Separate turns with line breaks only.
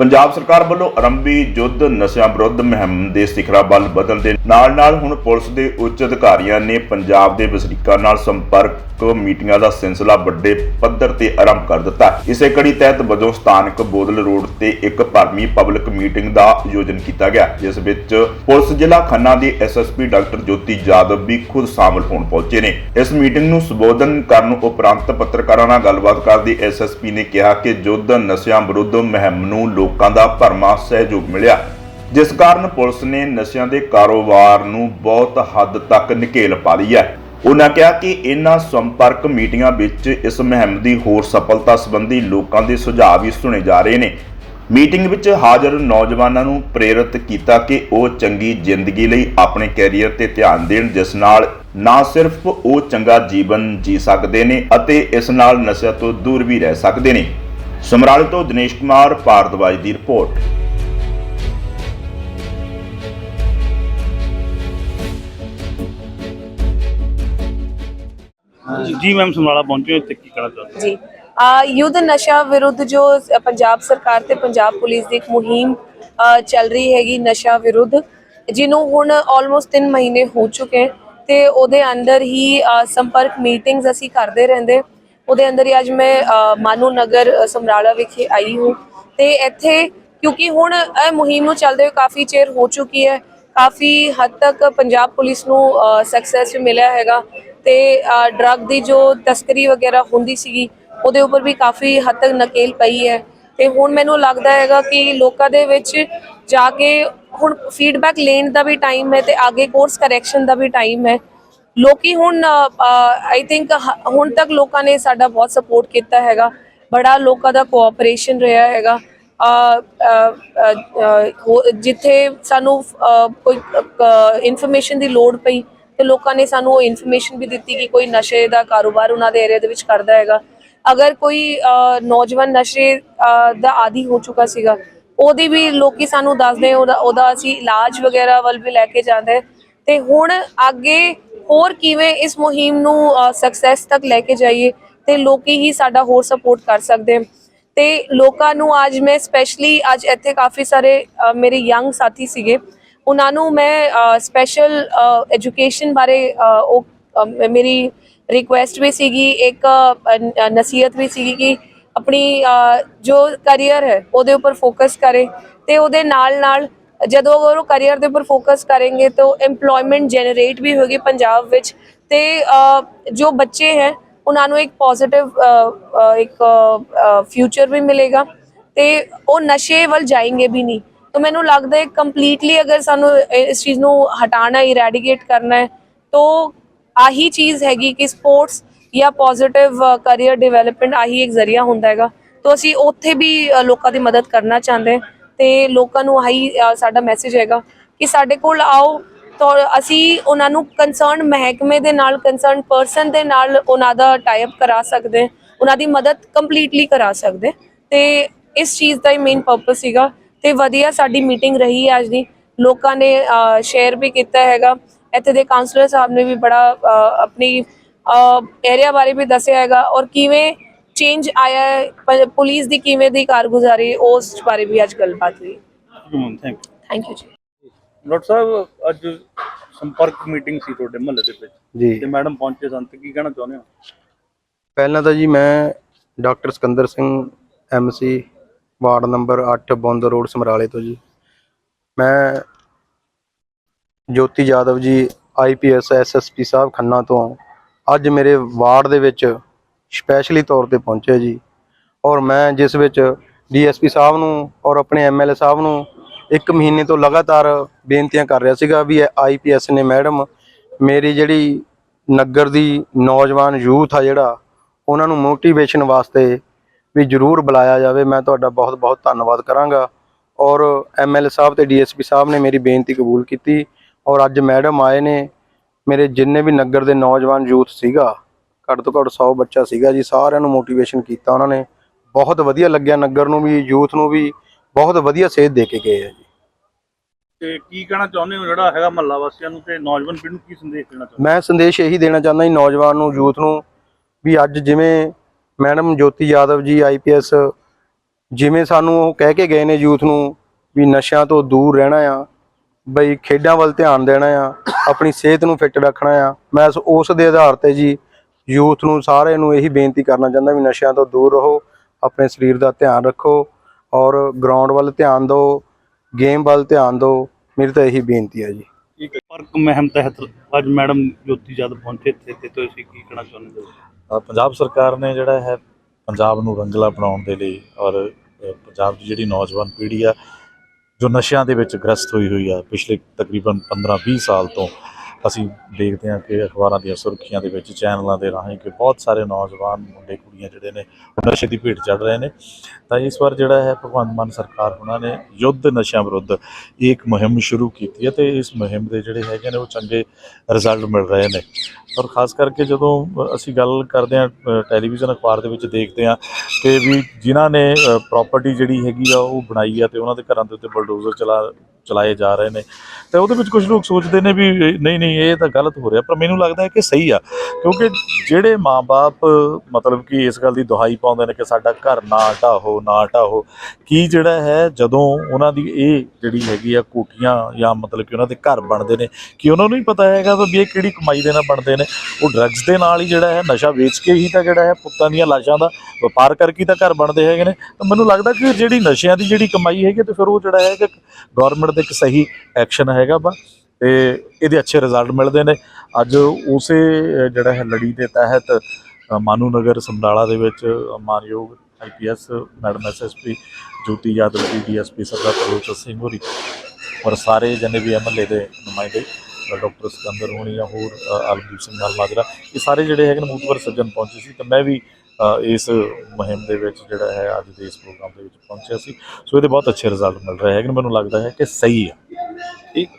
ਪੰਜਾਬ ਸਰਕਾਰ ਵੱਲੋਂ ਆਰੰਭੀ ਯੁੱਧ ਨਸ਼ਿਆਂ ਵਿਰੁੱਧ ਮੁਹਿੰਮ ਦੇ ਸਿਖਰਾ ਬਲ ਬਦਲ ਦੇ ਨਾਲ-ਨਾਲ ਹੁਣ ਪੁਲਿਸ ਦੇ ਉੱਚ ਅਧਿਕਾਰੀਆਂ ਨੇ ਪੰਜਾਬ ਦੇ ਵਸਨੀਕਾਂ ਨਾਲ ਸੰਪਰਕ ਮੀਟਿੰਗਾਂ ਦਾ ਸਿਲਸਿਲਾ ਵੱਡੇ ਪੱਧਰ ਤੇ ਆਰੰਭ ਕਰ ਦਿੱਤਾ। ਇਸੇ ਕੜੀ ਤਹਿਤ ਵਜੋਂ ਸਥਾਨਕ ਬੋਦਲ ਰੋਡ ਤੇ ਇੱਕ ਭਰਮੀ ਪਬਲਿਕ ਮੀਟਿੰਗ ਦਾ ਆਯੋਜਨ ਕੀਤਾ ਗਿਆ, ਜਿਸ ਵਿੱਚ ਪੁਲਿਸ ਜ਼ਿਲ੍ਹਾ ਖੰਨਾ ਦੇ ਐਸਐਸਪੀ ਡਾਕਟਰ ਜੋਤੀ ਜਾਦਵ ਵੀ ਖੁਦ ਸ਼ਾਮਲ ਹੋਣ ਪਹੁੰਚੇ ਨੇ। ਇਸ ਮੀਟਿੰਗ ਨੂੰ ਸੰਬੋਧਨ ਕਰਨ ਉਪਰੰਤ ਪੱਤਰਕਾਰਾਂ ਨਾਲ ਗੱਲਬਾਤ ਕਰਦੀ ਐਸਐਸਪੀ ਨੇ ਕਿਹਾ ਕਿ ਯੁੱਧ ਨਸ਼ਿਆਂ ਵਿਰੁੱਧ ਮੁਹਿੰਮ ਨੂੰ ਲੋਕਾਂ ਦਾ ਭਰਮਾ ਸਹਿਯੋਗ ਮਿਲਿਆ। ਜਿਸ ਕਾਰਨ ਪੁਲਿਸ ਨੇ ਨਸ਼ਿਆਂ ਦੇ ਕਾਰੋਬਾਰ ਨੂੰ ਬਹੁਤ ਹੱਦ ਤੱਕ ਨਕੇਲ ਪਾ ਲਈ ਹੈ। ਉਹਨਾਂ ਕਿਹਾ ਕਿ ਇਹਨਾਂ ਸੰਪਰਕ ਮੀਟਿੰਗਾਂ ਵਿੱਚ ਇਸ ਮੁਹਿੰਮ ਦੀ ਹੋਰ ਸਫਲਤਾ ਸੰਬੰਧੀ ਲੋਕਾਂ ਦੇ ਸੁਝਾਅ ਵੀ ਸੁਣੇ ਜਾ ਰਹੇ ਨੇ। ਮੀਟਿੰਗ ਵਿੱਚ ਹਾਜ਼ਰ ਨੌਜਵਾਨਾਂ ਨੂੰ ਪ੍ਰੇਰਿਤ ਕੀਤਾ ਕਿ ਉਹ ਚੰਗੀ ਜ਼ਿੰਦਗੀ ਲਈ ਆਪਣੇ ਕੈਰੀਅਰ ਤੇ ਧਿਆਨ ਦੇਣ, ਜਿਸ ਨਾਲ ਨਾ ਸਿਰਫ ਉਹ ਚੰਗਾ ਜੀਵਨ ਜੀ ਸਕਦੇ ਨੇ ਅਤੇ ਇਸ ਨਾਲ ਨਸ਼ਿਆਂ ਤੋਂ ਦੂਰ ਵੀ ਰਹਿ ਸਕਦੇ ਨੇ। ਸਮਰਾਲੇ ਤੋਂ ਦਿਨੇਸ਼ ਕੁਮਾਰ ਭਾਰਦਵਾਜ ਦੀ ਰਿਪੋਰਟ।
ਜੀ ਮੈਮ ਸਮਰਾਲਾ ਪਹੁੰਚੇ ਹੋ ਇੱਥੇ ਕੀ ਕਹਿਣਾ ਚਾਹੁੰਦੇ
ਜੀ। ਆ ਯੁੱਧ ਨਸ਼ਾ ਵਿਰੁੱਧ ਜੋ ਅ, ਪੰਜਾਬ ਸਰਕਾਰ ਤੇ ਪੰਜਾਬ ਪੁਲਿਸ ਦੀ ਇੱਕ ਮੁਹਿੰਮ ਅ, ਚੱਲ ਰਹੀ ਹੈਗੀ ਨਸ਼ਾ ਵਿਰੁੱਧ ਜਿਹਨੂੰ ਹੁਣ ਆਲਮੋਸਟ 3 ਮਹੀਨੇ ਹੋ ਚੁੱਕੇ ਹੈ ਤੇ ਉਹਦੇ ਅੰਦਰ ਹੀ ਅ, ਸੰਪਰਕ ਮੀਟਿੰਗਸ ਅਸੀਂ ਕਰਦੇ ਰਹਿੰਦੇ। ਉਹਦੇ ਅੰਦਰ ਹੀ ਅੱਜ ਮੈਂ ਮਾਨੂ ਨਗਰ ਸਮਰਾਲਾ ਵਿਖੇ ਆਈ ਹੂੰ। ਤੇ ਇੱਥੇ ਕਿਉਂਕਿ ਹੁਣ ਇਹ ਮੁਹਿੰਮ ਨੂੰ ਚੱਲਦੇ ਹੋਏ ਕਾਫੀ ਚਿਰ ਹੋ ਚੁੱਕੀ ਹੈ। ਕਾਫੀ ਹੱਦ ਤੱਕ ਪੰਜਾਬ ਪੁਲਿਸ ਨੂੰ ਸਕਸੈਸ ਮਿਲਿਆ ਹੈਗਾ। ਤੇ ਡਰੱਗ ਦੀ ਜੋ ਤਸਕਰੀ ਵਗੈਰਾ ਹੁੰਦੀ ਸੀਗੀ, ਉਹਦੇ ਉੱਪਰ ਵੀ ਕਾਫੀ ਹੱਦ ਤੱਕ ਨਕੇਲ ਪਈ ਹੈ। ਤੇ ਹੁਣ ਮੈਨੂੰ ਲੱਗਦਾ ਹੈਗਾ ਕਿ ਲੋਕਾਂ ਦੇ ਵਿੱਚ ਜਾ ਕੇ ਹੁਣ ਫੀਡਬੈਕ ਲੈਣ ਦਾ ਵੀ ਟਾਈਮ ਹੈ ਤੇ ਅੱਗੇ ਕੋਰਸ ਕਰੈਕਸ਼ਨ ਦਾ ਵੀ ਟਾਈਮ ਹੈ। ਲੋਕੀ ਹੁਣ ਆਈ ਥਿੰਕ ਹੁਣ ਤੱਕ ਲੋਕਾਂ ਨੇ ਸਾਡਾ ਬਹੁਤ ਸਪੋਰਟ ਕੀਤਾ ਹੈਗਾ। ਬੜਾ ਲੋਕਾਂ ਦਾ ਕੋਆਪਰੇਸ਼ਨ ਰਿਹਾ ਹੈਗਾ। ਹੋ- ਜਿੱਥੇ ਸਾਨੂੰ ਕੋਈ ਇਨਫੋਰਮੇਸ਼ਨ ਦੀ ਲੋੜ ਪਈ, ਤੇ ਲੋਕਾਂ ਨੇ ਸਾਨੂੰ ਉਹ ਇਨਫੋਰਮੇਸ਼ਨ ਵੀ ਦਿੱਤੀ ਕਿ ਕੋਈ ਨਸ਼ੇ ਦਾ ਕਾਰੋਬਾਰ ਉਹਨਾਂ ਦੇ ਏਰੀਆ ਦੇ ਵਿੱਚ ਕਰਦਾ ਹੈਗਾ। ਅਗਰ ਕੋਈ ਨੌਜਵਾਨ ਨਸ਼ੇ ਦਾ ਆਦੀ ਹੋ ਚੁੱਕਾ ਸੀਗਾ, ਉਹਦੀ ਵੀ ਲੋਕੀ ਸਾਨੂੰ ਦੱਸਦੇ ਉਹਦਾ ਉਹਦਾ ਅਸੀਂ ਇਲਾਜ ਵਗੈਰਾ ਵੱਲ ਵੀ ਲੈ ਕੇ ਜਾਂਦੇ। ਤੇ ਹੁਣ ਅੱਗੇ ਹੋਰ ਕਿਵੇਂ ਇਸ ਮੁਹਿੰਮ ਨੂੰ ਸਕਸੈਸ ਤੱਕ ਲੈ ਕੇ ਜਾਈਏ ਤੇ ਲੋਕੀ ਹੀ ਸਾਡਾ ਹੋਰ ਸਪੋਰਟ ਕਰ ਸਕਦੇ ਹਨ। ਤੇ ਲੋਕਾਂ ਨੂੰ ਅੱਜ ਮੈਂ ਸਪੈਸ਼ਲੀ ਅੱਜ ਇੱਥੇ ਕਾਫੀ ਸਾਰੇ ਮੇਰੇ ਯੰਗ ਸਾਥੀ ਸੀਗੇ ਉਹਨਾਂ ਨੂੰ ਮੈਂ ਸਪੈਸ਼ਲ ਐਜੂਕੇਸ਼ਨ ਬਾਰੇ ਉਹ ਮੇਰੀ ਰਿਕੁਐਸਟ ਵੀ ਸੀਗੀ, ਇੱਕ ਨਸੀਹਤ ਵੀ ਸੀਗੀ ਕਿ ਆਪਣੀ ਜੋ ਕੈਰੀਅਰ ਹੈ, ਉਹਦੇ ਉੱਪਰ ਫੋਕਸ ਕਰੇ ਤੇ ਉਹਦੇ ਨਾਲ ਨਾਲ ਜਦੋਂ ਅਗਰ ਉਹ ਕੈਰੀਅਰ ਦੇ ਉੱਪਰ ਫੋਕਸ ਕਰਨਗੇ ਤਾਂ EMPLOYMENT ਜਨਰੇਟ ਵੀ ਹੋਗੀ ਪੰਜਾਬ ਵਿੱਚ ਤੇ ਜੋ ਬੱਚੇ ਹੈ, ਉਹਨਾਂ ਨੂੰ ਇੱਕ ਪੋਜ਼ਿਟਿਵ ਇੱਕ ਫਿਊਚਰ ਵੀ ਮਿਲੇਗਾ ਤੇ ਉਹ ਨਸ਼ੇ ਵੱਲ ਜਾਣਗੇ ਵੀ ਨਹੀਂ। ਤਾਂ ਮੈਨੂੰ ਲੱਗਦਾ ਹੈ ਕੰਪਲੀਟਲੀ ਅਗਰ ਸਾਨੂੰ ਇਸ ਚੀਜ਼ ਨੂੰ ਹਟਾਣਾ ਇਰੈਡੀਕੇਟ ਕਰਨਾ ਹੈ, ਤਾਂ ਆਹੀ ਚੀਜ਼ ਹੈਗੀ ਕਿ ਸਪੋਰਟਸ ਜਾਂ ਪੋਜ਼ਿਟਿਵ ਕੈਰੀਅਰ ਡਿਵੈਲਪਮੈਂਟ ਆਹੀ ਇੱਕ ਜ਼ਰੀਆ ਹੁੰਦਾ ਹੈਗਾ। ਤਾਂ ਅਸੀਂ ਉੱਥੇ ਵੀ ਲੋਕਾਂ ਦੀ ਮਦਦ ਕਰਨਾ ਚਾਹੁੰਦੇ ਹਾਂ। ਤੇ ਲੋਕਾਂ ਨੂੰ ਆਹੀ ਸਾਡਾ ਮੈਸੇਜ ਹੈਗਾ ਕਿ ਸਾਡੇ ਕੋਲ ਆਓ। ਤਾਂ ਅਸੀਂ ਉਹਨਾਂ ਨੂੰ ਕੰਸਰਨ ਮਹਿਕਮੇ ਦੇ ਨਾਲ ਕੰਸਰਨ ਪਰਸਨ ਦੇ ਨਾਲ ਉਹਨਾਂ ਦਾ ਟਾਈਪ ਕਰਾ ਸਕਦੇ, ਉਹਨਾਂ ਦੀ ਮਦਦ ਕੰਪਲੀਟਲੀ ਕਰਾ ਸਕਦੇ। ਹਾਂ। ਤੇ ਇਸ ਚੀਜ਼ ਦਾ ਹੀ ਮੇਨ ਪਰਪਸ ਸੀਗਾ। ਤੇ ਵਧੀਆ ਸਾਡੀ ਮੀਟਿੰਗ ਰਹੀ ਹੈ ਅੱਜ ਦੀ। ਲੋਕਾਂ ਨੇ ਸ਼ੇਅਰ ਵੀ ਕੀਤਾ ਹੈਗਾ। ਇੱਥੇ ਦੇ ਕਾਉਂਸਲਰ ਸਾਹਿਬ ਨੇ ਵੀ ਬੜਾ ਆਪਣੀ ਏਰੀਆ ਬਾਰੇ ਵੀ ਦੱਸਿਆ ਹੈਗਾ। ਔਰ ਕਿਵੇਂ ਚੇਂਜ ਆਇਆ ਹੈ ਪੁਲਿਸ ਦੀ ਕਿਵੇਂ ਦੀ ਕਾਰਗੁਜ਼ਾਰੀ ਉਸ ਬਾਰੇ ਵੀ ਅੱਜ ਗੱਲਬਾਤ ਹੋਈ।
ਥੈਂਕ
ਥੈਂਕ ਯੂ ਜੀ।
ਡਾਕਟਰ ਸਾਹਿਬ ਅੱਜ ਸੰਪਰਕ ਮੀਟਿੰਗ ਸੀ ਤੁਹਾਡੇ ਮਹੱਲੇ ਦੇ ਵਿੱਚ।
ਜੀ।
ਤੇ ਮੈਡਮ ਪਹੁੰਚੇ ਸਨ ਤੇ ਕੀ ਕਹਿਣਾ ਚਾਹੁੰਦੇ ਹੋ?
ਪਹਿਲਾਂ ਤਾਂ ਜੀ ਮੈਂ doctor Sikandar Singh MC ward number 8 ਬੰਦ ਰੋਡ ਸਮਰਾਲੇ ਤੋਂ ਜੀ। ਮੈਂ ਜੋਤੀ ਜਾਦਵ ਜੀ ਆਈਪੀਐਸ ਐਸਐਸਪੀ ਸਾਹਿਬ ਖੰਨਾ ਤੋਂ। ਅੱਜ ਮੇਰੇ ਵਾਰਡ ਦੇ ਵਿੱਚ ਸਪੈਸ਼ਲੀ ਤੌਰ ਤੇ ਪਹੁੰਚੇ ਜੀ। ਔਰ ਮੈਂ ਜਿਸ ਵਿੱਚ ਡੀਐਸਪੀ ਸਾਹਿਬ ਨੂੰ ਔਰ ਆਪਣੇ ਐਮਐਲਏ ਸਾਹਿਬ ਨੂੰ ਇੱਕ ਮਹੀਨੇ ਤੋਂ ਲਗਾਤਾਰ ਬੇਨਤੀਆਂ ਕਰ ਰਿਹਾ ਸੀਗਾ ਵੀ ਆਈਪੀਐਸ ਨੇ ਮੈਡਮ, ਮੇਰੀ ਜਿਹੜੀ ਨਗਰ ਦੀ ਨੌਜਵਾਨ ਯੂਥ ਆ ਜਿਹੜਾ, ਉਹਨਾਂ ਨੂੰ ਮੋਟੀਵੇਸ਼ਨ ਵਾਸਤੇ ਵੀ ਜਰੂਰ ਬੁਲਾਇਆ ਜਾਵੇ। ਮੈਂ ਤੁਹਾਡਾ ਬਹੁਤ ਬਹੁਤ ਧੰਨਵਾਦ ਕਰਾਂਗਾ। ਔਰ ਐਮਐਲਏ ਸਾਹਿਬ ਤੇ ਡੀਐਸਪੀ ਸਾਹਿਬ ਨੇ ਮੇਰੀ ਬੇਨਤੀ ਕਬੂਲ ਕੀਤੀ। ਔਰ ਅੱਜ ਮੈਡਮ ਆਏ ਨੇ, ਮੇਰੇ ਜਿੰਨੇ ਵੀ ਨਗਰ ਦੇ ਨੌਜਵਾਨ ਯੂਥ ਸੀਗਾ ਘੱਟ ਤੋਂ ਘੱਟ 100 ਬੱਚਾ ਸੀਗਾ ਜੀ ਸਾਰਿਆਂ ਨੂੰ ਮੋਟੀਵੇਸ਼ਨ ਕੀਤਾ ਉਹਨਾਂ ਨੇ। ਬਹੁਤ ਵਧੀਆ ਲੱਗਿਆ ਨਗਰ ਨੂੰ ਵੀ ਯੂਥ ਨੂੰ ਵੀ ਬਹੁਤ ਵਧੀਆ ਸੇਧ ਦੇ ਕੇ ਗਏ ਆ ਜੀ।
ਤੇ ਕੀ ਕਹਿਣਾ ਚਾਹੁੰਦੇ ਹੋ? ਜਿਹੜਾ ਹੈਗਾ ਮਹੱਲਾ ਵਾਸੀਆਂ ਨੂੰ ਤੇ ਨੌਜਵਾਨ ਪੀੜ੍ਹੀ ਨੂੰ ਕੀ ਸੰਦੇਸ਼ ਦੇਣਾ ਚਾਹੁੰਦੇ
ਮੈਂ ਸੰਦੇਸ਼ ਇਹੀ ਦੇਣਾ ਚਾਹੁੰਦਾ ਜੀ ਨੌਜਵਾਨ ਨੂੰ ਯੂਥ ਨੂੰ ਵੀ ਅੱਜ ਜਿਵੇਂ ਮੈਡਮ ਜੋਤੀ ਯਾਦਵ ਜੀ ਆਈਪੀਐਸ ਜਿਵੇਂ ਸਾਨੂੰ ਉਹ ਕਹਿ ਕੇ ਗਏ ਨੇ ਯੂਥ ਨੂੰ ਵੀ ਨਸ਼ਿਆਂ ਤੋਂ ਦੂਰ ਰਹਿਣਾ ਆ ਬਈ ਖੇਡਾਂ ਵੱਲ ਧਿਆਨ ਦੇਣਾ ਆ ਆਪਣੀ ਸਿਹਤ ਨੂੰ ਫਿੱਟ ਰੱਖਣਾ ਆ। ਮੈਂ ਉਸ- ਉਸ ਦੇ ਆਧਾਰ ਤੇ ਜੀ ਯੂਥ ਨੂੰ ਸਾਰਿਆਂ ਨੂੰ ਇਹੀ ਬੇਨਤੀ ਕਰਨਾ ਚਾਹੁੰਦਾ ਵੀ ਨਸ਼ਿਆਂ ਤੋਂ ਦੂਰ ਰਹੋ ਆਪਣੇ ਸਰੀਰ ਦਾ ਧਿਆਨ ਰੱਖੋ ਔਰ ਗਰਾਊਂਡ ਵੱਲ ਧਿਆਨ ਦਿਓ ਗੇਮ ਵੱਲ ਧਿਆਨ ਦਿਓ ਮੇਰੀ ਤਾਂ ਇਹੀ ਬੇਨਤੀ ਹੈ ਜੀ।
ਠੀਕ ਹੈ ਮਹਿਮ ਤਹਿਤ ਅੱਜ ਮੈਡਮ ਜੋਤੀ ਜਦ ਪਹੁੰਚੇ ਇੱਥੇ ਤੇ ਤੁਸੀਂ ਕੀ ਕਹਿਣਾ ਚਾਹੁੰਦੇ ਹੋ?
ਪੰਜਾਬ ਸਰਕਾਰ ਨੇ ਜਿਹੜਾ ਹੈ ਪੰਜਾਬ ਨੂੰ ਰੰਗਲਾ ਬਣਾਉਣ ਦੇ ਲਈ ਔਰ ਪੰਜਾਬ ਦੀ ਜਿਹੜੀ ਨੌਜਵਾਨ ਪੀੜ੍ਹੀ ਆ ਜੋ ਨਸ਼ਿਆਂ ਦੇ ਵਿੱਚ ਗ੍ਰਸਤ ਹੋਈ ਹੋਈ ਆ ਪਿਛਲੇ ਤਕਰੀਬਨ 15-20 ਸਾਲ ਤੋਂ ਅਸੀਂ ਦੇਖਦੇ ਹਾਂ ਕਿ ਅਖਬਾਰਾਂ ਦੀਆਂ ਸੁਰਖੀਆਂ ਦੇ ਵਿੱਚ, ਚੈਨਲਾਂ ਦੇ ਰਾਹੀਂ ਕਿ ਬਹੁਤ ਸਾਰੇ ਨੌਜਵਾਨ, ਮੁੰਡੇ, ਕੁੜੀਆਂ ਜਿਹੜੇ ਨੇ ਨਸ਼ੇ ਦੀ ਭੇਟ ਚੜ ਰਹੇ ਨੇ। ਤਾਂ ਇਸ ਵਾਰ ਜਿਹੜਾ ਹੈ ਭਗਵੰਤ ਮਾਨ ਸਰਕਾਰ ਉਹਨਾਂ ਨੇ ਯੁੱਧ ਨਸ਼ਿਆਂ ਵਿਰੁੱਧ ਇੱਕ ਮੁਹਿੰਮ ਸ਼ੁਰੂ ਕੀਤੀ ਹੈ ਤੇ ਇਸ ਮੁਹਿੰਮ ਦੇ ਜਿਹੜੇ ਹੈਗੇ ਨੇ, ਉਹ ਚੰਗੇ ਰਿਜ਼ਲਟ ਮਿਲ ਰਹੇ ਨੇ। ਔਰ ਖਾਸ ਕਰਕੇ ਜਦੋਂ ਅਸੀਂ ਗੱਲ ਕਰਦੇ ਹਾਂ ਟੈਲੀਵਿਜ਼ਨ ਅਖਬਾਰ ਦੇ ਵਿੱਚ ਦੇਖਦੇ ਹਾਂ ਕਿ ਵੀ ਜਿਨ੍ਹਾਂ ਨੇ ਪ੍ਰਾਪਰਟੀ ਜਿਹੜੀ ਹੈਗੀ ਆ, ਉਹ ਬਣਾਈ ਆ ਤੇ ਉਹਨਾਂ ਦੇ ਘਰਾਂ ਦੇ ਉੱਤੇ ਬਲਡੋਜ਼ਰ ਚਲਾ ਚਲਾਏ ਜਾ ਰਹੇ ਨੇ। ਤੇ ਉਹਦੇ ਵਿੱਚ ਕੁਝ ਲੋਕ ਸੋਚਦੇ ਨੇ ਵੀ ਨਹੀਂ ਨਹੀਂ, ਇਹ ਤਾਂ ਗਲਤ ਹੋ ਰਿਹਾ, ਪਰ ਮੈਨੂੰ ਲੱਗਦਾ ਹੈ ਕਿ ਸਹੀ ਆ। ਕਿਉਂਕਿ ਜਿਹੜੇ ਮਾਪੇ ਮਤਲਬ ਕਿ ਇਸ ਗੱਲ ਦੀ ਦੁਹਾਈ ਪਾਉਂਦੇ ਨੇ ਕਿ ਸਾਡਾ ਘਰ ਨਾ ਢਾਹੋ ਨਾ ਢਾਹੋ ਕੀ ਜਿਹੜਾ ਹੈ, ਜਦੋਂ ਉਹਨਾਂ ਦੀ ਇਹ ਜਿਹੜੀ ਹੈਗੀ ਆ ਕੋਟੀਆਂ ਜਾਂ ਮਤਲਬ ਕਿ ਉਹਨਾਂ ਦੇ ਘਰ ਬਣਦੇ ਨੇ, ਕਿ ਉਹਨਾਂ ਨੂੰ ਹੀ ਪਤਾ ਹੈਗਾ ਵੀ ਇਹ ਕਿਹੜੀ ਕਮਾਈ ਦੇ ਨਾਲ ਬਣਦੇ ਨੇ? ਉਹ ਡਰੱਗਸ ਦੇ ਨਾਲ ਹੀ ਜਿਹੜਾ ਹੈ, ਨਸ਼ਾ ਵੇਚ ਕੇ ਹੀ ਤਾਂ ਜਿਹੜਾ ਹੈ, ਪੁੱਤਾਂ ਦੀਆਂ ਲਾਸ਼ਾਂ ਦਾ ਵਪਾਰ ਕਰਕੇ ਤਾਂ ਘਰ ਬਣਦੇ ਹੈਗੇ ਨੇ। ਤਾਂ ਮੈਨੂੰ ਲੱਗਦਾ ਕਿ ਜਿਹੜੀ ਨਸ਼ਿਆਂ ਦੀ ਜਿਹੜੀ ਕਮਾਈ ਹੈਗੀ ਤੇ ਫਿਰ ਉਹ ਜਿਹੜਾ ਹੈ ਕਿ ਗਵਰਨਮੈਂਟ ਦਾ ਇੱਕ ਸਹੀ ਐਕਸ਼ਨ ਹੈਗਾ ਵਾ ਤੇ ਇਹਦੇ ਅੱਛੇ ਰਿਜ਼ਲਟ ਮਿਲਦੇ ਨੇ। ਅੱਜ ਉਸੇ ਜਿਹੜਾ ਹੈ ਲੜੀ ਦੇ ਤਹਿਤ ਮਾਨੂ ਨਗਰ ਸਮਰਾਲਾ ਦੇ ਵਿੱਚ ਅ, ਮਾਨਯੋਗ IPS madam SSP Jyoti Yadav ji DSP ਸਰਦਾਰ ਪ੍ਰਭਜੋਤ ਸਿੰਘ ਹੋਰੀ ਔਰ ਸਾਰੇ ਜਨੇ ਵੀ ਐਮਐਲਏ ਦੇ ਨੁਮਾਇੰਦੇ ਡਾਕਟਰ ਸਿਕੰਦਰ ਹੋਣੀ ਜਾਂ ਹੋਰ ਆਲਮਦੀਪ ਸਿੰਘ ਨਾਲ ਮਾਜਰਾ ਇਹ ਸਾਰੇ ਜਿਹੜੇ ਹੈਗੇ ਨੇ ਮੂਤਵਰ ਸੱਜਣ ਪਹੁੰਚੇ ਸੀ। ਤੇ ਮੈਂ ਵੀ ਇਸ ਮੁਹਿੰਮ ਦੇ ਵਿੱਚ ਜਿਹੜਾ ਹੈ, ਅੱਜ ਦੇ ਇਸ ਪ੍ਰੋਗਰਾਮ ਦੇ ਵਿੱਚ ਪਹੁੰਚਿਆ ਸੀ। ਸੋ ਇਹਦੇ ਬਹੁਤ ਅੱਛੇ ਰਿਜ਼ਲਟ ਮਿਲ ਰਹੇ ਹੈਗੇ ਨੇ। ਮੈਨੂੰ ਲੱਗਦਾ ਹੈ ਕਿ ਸਹੀ ਆ
ਠੀਕ